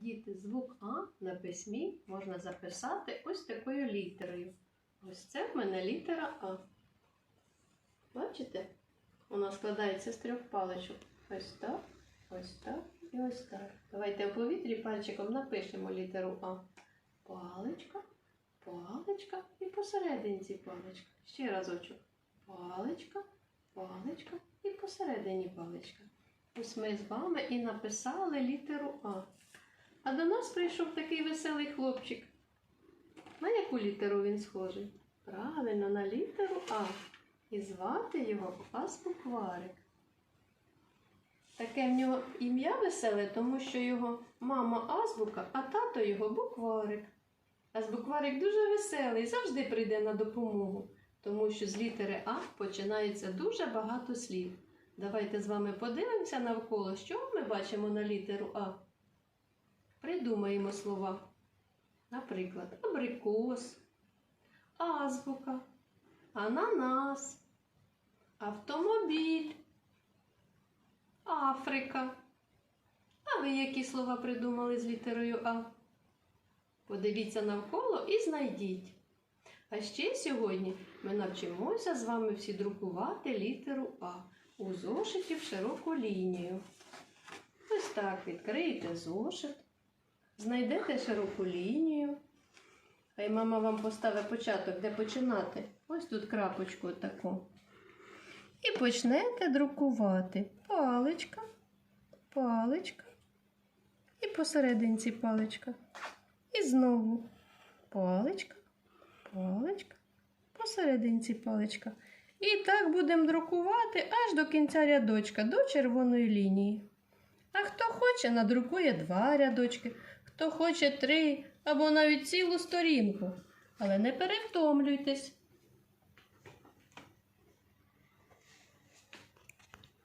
Діти, звук А на письмі можна записати ось такою літерою. Ось це в мене літера А. Бачите? Вона складається з трьох паличок. Ось так, ось так і ось так. Давайте в повітрі пальчиком напишемо літеру А. Паличка, паличка і посерединці паличка. Ще разочок. Паличка, паличка і посередині паличка. Ось ми з вами і написали літеру А. А до нас прийшов такий веселий хлопчик. На яку літеру він схожий? Правильно, на літеру А. І звати його Паспукварик. Таке в нього ім'я веселе, тому що його мама азбука, а тато його букварик. А букварик дуже веселий, завжди прийде на допомогу, тому що з літери А починається дуже багато слів. Давайте з вами подивимося навколо, що ми бачимо на літеру А. Придумаємо слова. Наприклад, абрикос, азбука, ананас, автомобіль, Африка. А ви які слова придумали з літерою А? Подивіться навколо і знайдіть. А ще сьогодні ми навчимося з вами всі друкувати літеру А у зошиті в широку лінію. Ось так відкриєте зошит, знайдете широку лінію. Хай мама вам поставить початок, де починати. Ось тут крапочку таку. І почнете друкувати паличка, паличка і посерединці паличка. І знову паличка, паличка, посерединці паличка. І так будемо друкувати аж до кінця рядочка, до червоної лінії. А хто хоче, надрукує два рядочки, хто хоче три або навіть цілу сторінку. Але не перевтомлюйтесь.